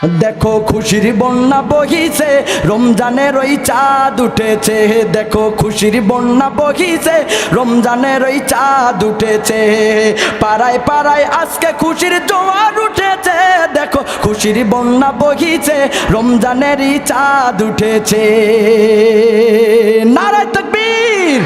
দেখো খুশির বন্যা বহিছে, রমজানের ওই চাঁদ উঠেছে। দেখো খুশির বন্যা বহিছে, রমজানের ওই চাঁদ উঠেছে। পাড়ায় পাড়ায় আজকে খুশির জোয়ার উঠেছে। দেখো খুশির বন্যা বহিছে রমজানেরই চাঁদ উঠেছে। নারায় তকবীর।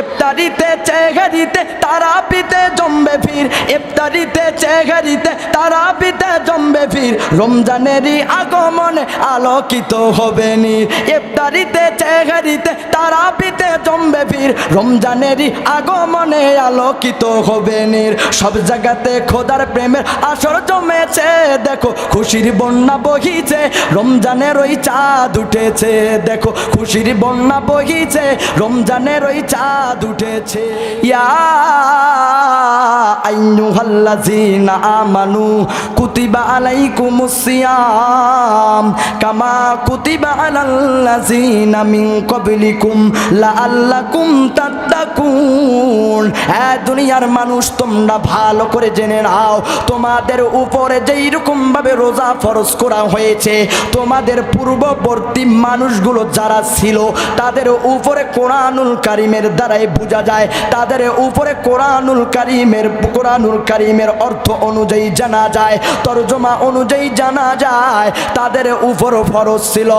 ইফতারিতে, চেহারিতে তারাপিতে জমবে ফির ইফতারিতে, চেহারিতে তারাপিতে জমবে ফির রমজানেরই আগমনে আলোকিত হবে নি ইফতারিতে, চেহারিতে তারাপিতে জমবে ফির রমজানেরই আগমনে আলোকিত হবে নির। সব জায়গাতে খোদার প্রেমের আসর জমেছে, দেখো খুশির বন্যা বহিছে, রমজানের ওই চাঁদ উঠেছে, দেখো খুশির বন্যা বহিছে, রমজানের ওই চাঁদ উঠেছে। ইয়া আইয়ুহাল্লাযীনা আমানু কুতিবা আলাইকুমুস সিয়াম কামা কুতিবা আলাল্লাযীনা মিন ক্বাবলিকুম লাআল্লাকুম তাত্তাকুন এ দুনিয়ার মানুষ, তোমরা ভালো করে জেনে নাও, তোমাদের উপরে যেই রকম ভাবে রোজা ফরজ করা হয়েছে, তোমাদের পূর্ববর্তী মানুষগুলো যারা ছিল, তাদের উপরে কোরআনুল কারিমের দ্বারাই বোঝা যায়, তাদের উপরে কোরআনুল কারিমের কোরআনুল কারিমের অর্থ অনুযায়ী জানা যায়, তর্জমা অনুযায়ী জানা যায়, তাদের উপর ফরজ ছিল।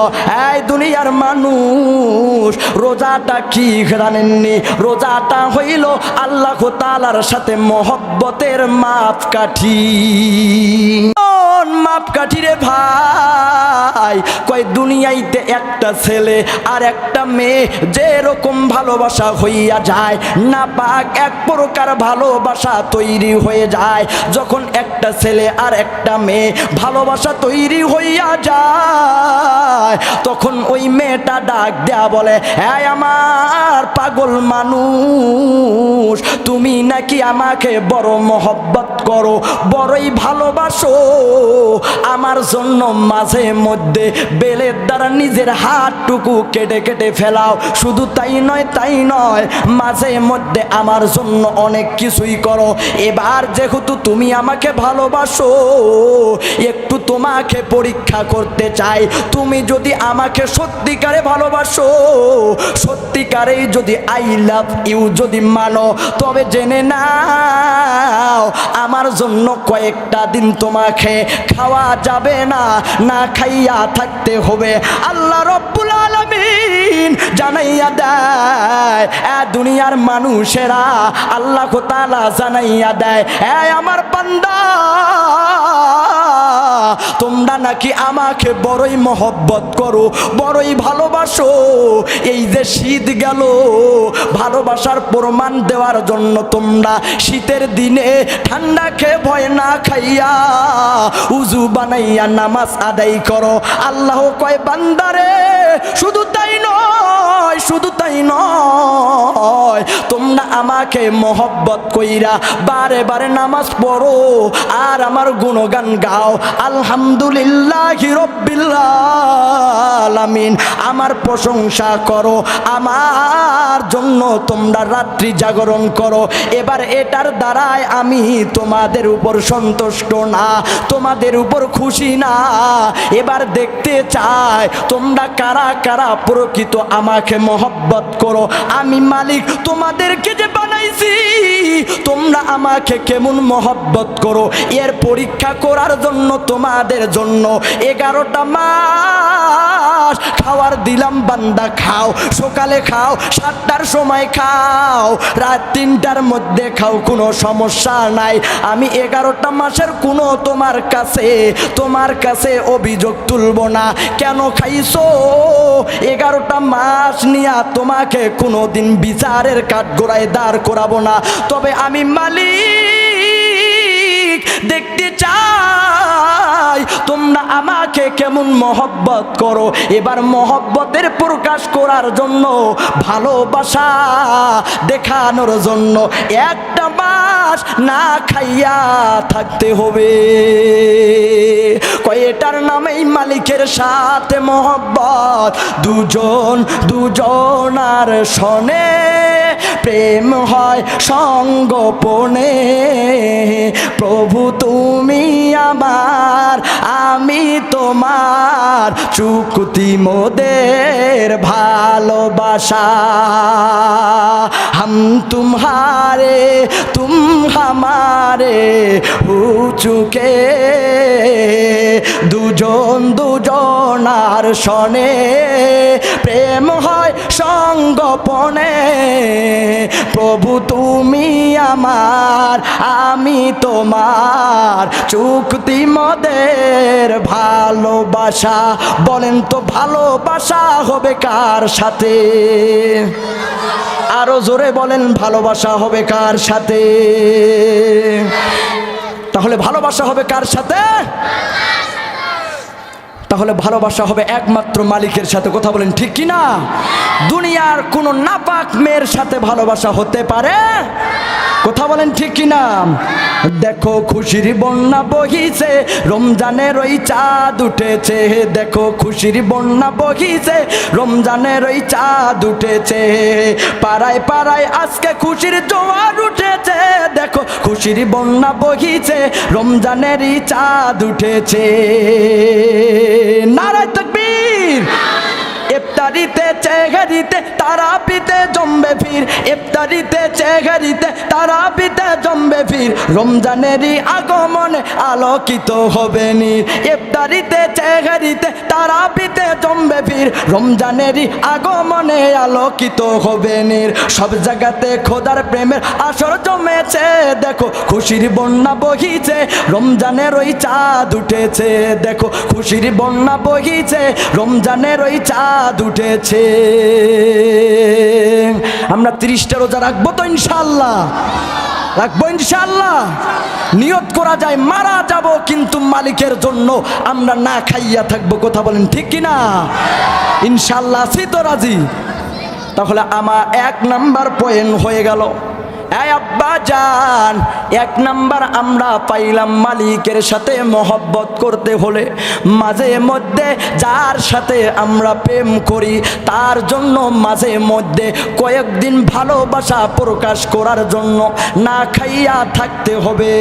এই দুনিয়ার মানুষ রোজাটা কি জানেননি? রোজাটা হইল আল্লাহ তালার সাথে মহব্বতের মাপ কাঠি রে ভাই। কয় দুনিয়াইতে একটা ছেলে আর একটা মেয়ে, যেরকম ভালোবাসা হইয়া যায় না পাক এক প্রকার ভালোবাসা তৈরি হয়ে যায়। যখন একটা ছেলে আর একটা মেয়ে ভালোবাসা তৈরি হইয়া যায়, তখন ওই মেয়েটা ডাক দেয়া বলে হ্যাঁ আমার পাগল মানুষ, তুমি নাকি আমাকে বড় মহব্বত করো, বড়ই ভালোবাসো। আমার জন্য মাঝে মধ্যে বেলের দ্বারা নিজের হাতটুকু কেটে কেটে ফেলাও। শুধু তাই নয় তাই নয়, মাঝে মধ্যে আমার জন্য অনেক কিছুই করো। এবার যেহেতু তুমি আমাকে ভালোবাসো, একটু তোমাকে পরীক্ষা করতে চাই। তুমি যদি আমাকে সত্যিকারে ভালোবাসো, সত্যিকারেই যদি আই লাভ ইউ যদি মানো, তবে জেনে নাও, আমার জন্য কয়েকটা দিন তোমাকে খাওয়া যাবে না না খাইয়া থাকতে হবে। আল্লাহ রব্বুল আলামিন জানাইয়া দেয়, এ দুনিয়ার মানুষেরা আল্লাহ তাআলা জানাইয়া দেয়, এ আমার বান্দা। তোমরা নাকি আমাকে বড়ই মহব্বত করো, বড়ই ভালোবাসো। এই যে শীত গেল, ভালোবাসার প্রমাণ দেওয়ার জন্য তোমরা শীতের দিনে ঠান্ডা খেয়ে ভয় না খাইয়া উজু বানাইয়া নামাজ আদায় করো। আল্লাহ কয়, বান্দারে, শুধু তাই নয়, শুধু তাই নয়। তোমরা আমাকে মহব্বত কইরা বারে বারে নামাজ পড়ো আর আমার গুণগান গাও। আলহামদুলিল্লাহ রব্বিল্লামিন আমার প্রশংসা করো। আমার জন্য তোমরা রাত্রি জাগরণ করো। এবার এটার দ্বারায় আমি তোমাদের উপর সন্তুষ্ট না, তোমাদের উপর খুশি না। এবার দেখতে চাই তোমরা কারা কারা প্রকৃত আমাকে মহব্বত করো। আমি মালিক তোমাদেরকে যে বানাইছি তোমরা আমাকে কেমন মহব্বত করো? এর পরীক্ষা করার জন্য তোমাদের জন্য এগারোটা মাস খাওয়ার দিলাম, বান্দা খাও, সকালে খাও, সাতটার সময় খাও, রাত তিনটার মধ্যে খাও, কোনো সমস্যা নাই। আমি এগারোটা মাসের কোনো তোমার কাছে তোমার কাছে অভিযোগ তুলব না। কেন খাইছো? এগারোটা মাস নিয়া তোমাকে কোনো দিন বিচারের কাঠগোড়ায় দাঁড় করাবো না। তবে আমি মালিক। আমাকে কেমন মহব্বত করো? এবার মহব্বতের প্রকাশ করার জন্য, ভালোবাসা দেখানোর জন্য একটা মাস না খাইয়া থাকতে হবে। কয়েটার নামেই মালিকের সাথে মহব্বত? দুজন দুজনার শনে প্রেম হয় সঙ্গোপনে। প্রভু তুমি আমার, আমি তোমার চুকুতি মোদের ভালোবাসা। হাম তুমহারে তুম হামারে, হু চুকে। দুজন দুজনার সনে প্রেম হয় সঙ্গপনে। প্রভু তুমি আমার, আমি তোমার। চুক্তি মদের ভালোবাসা, বলেন তো ভালোবাসা হবে কার সাথে? আরও জোরে বলেন, ভালোবাসা হবে কার সাথে? তাহলে ভালোবাসা হবে কার সাথে? তাহলে ভালোবাসা হবে একমাত্র মালিকের সাথে। কথা বলেন, ঠিক কি না? দুনিয়ার কোনো নাপাক মেয়ের সাথে ভালোবাসা হতে পারে? কথা বলেন, ঠিক কি না? দেখো খুশির বন্যা বহিছে, রমজানের ওই চাঁদ উঠেছে। দেখো খুশির বন্যা বহিছে, রমজানের ওই চাঁদ উঠেছে। পাড়ায় পাড়ায় আজকে খুশির জোয়ার উঠেছে। দেখো খুশির বন্যা বহিছে, রমজানেরই চাঁদ উঠেছে। নারায় তকবীর। ইফতারিতে, চেহারিতে তারা পিতে জমবে ফির ইফতারিতে, চেহারিতে তারা পিতে জমবে ফির রমজানেরই আগমনে আলোকিত হবে নি ইফতারিতে, চেহারিতে তারা পিতে জমবে ফির রমজানেরই আগমনে আলোকিত হবে নির সব জায়গাতে খোদার প্রেমের আসর জমেছে। দেখো, খুশির বন্যা বহিছে। রমজানের ওই চাঁদ উঠেছে। দেখো, খুশির বন্যা বহিছে। রমজানের ওই চাঁদ উঠেছে। আমরা তিরিশটা রোজা রাখব তো ইনশাল্লাহ রাখব ইনশাল্লাহ নিয়ত করা যায়, মারা যাব, কিন্তু মালিকের জন্য আমরা না খাইয়া থাকব, কথা বলেন ঠিক কিনা? ইনশাল্লাহ আছি তো রাজি। তাহলে আমার এক নাম্বার পয়েন্ট হয়ে গেল। এই আব্বা যান এক নাম্বার আমরা পাইলাম মালিকের সাথে মহব্বত করতে হলে। মাঝে মধ্যে যার সাথে আমরা প্রেম করি, তার জন্য মাঝে মধ্যে কয়েকদিন ভালোবাসা প্রকাশ করার জন্য না খাইয়া থাকতে হবে।